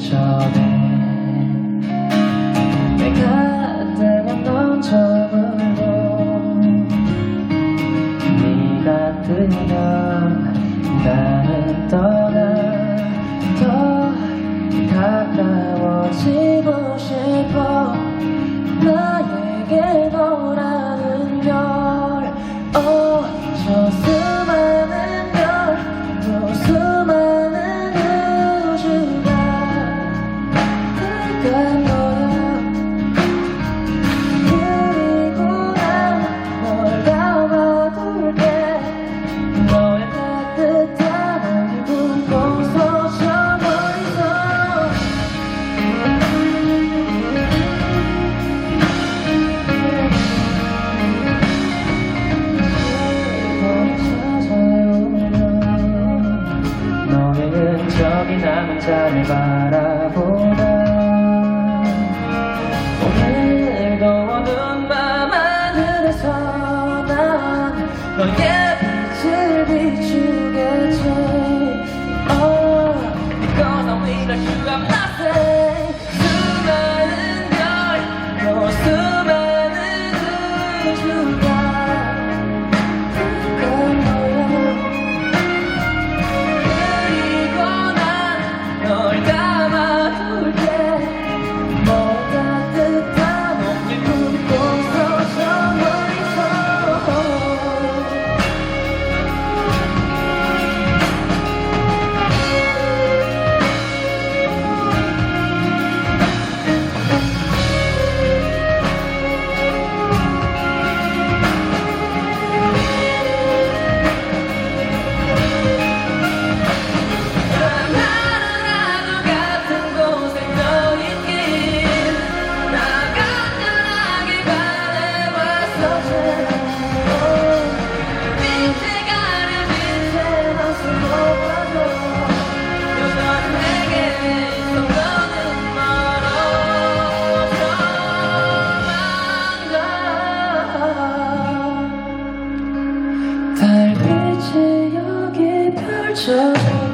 전에 내가 때론 넌 처음으로 네가 뜨면 나는 떠 창자를 바라보다. 오늘도 어두운 밤하늘에서 난 너의 빛을 비추겠지 Oh, because I'm in a shoe, I'm not 着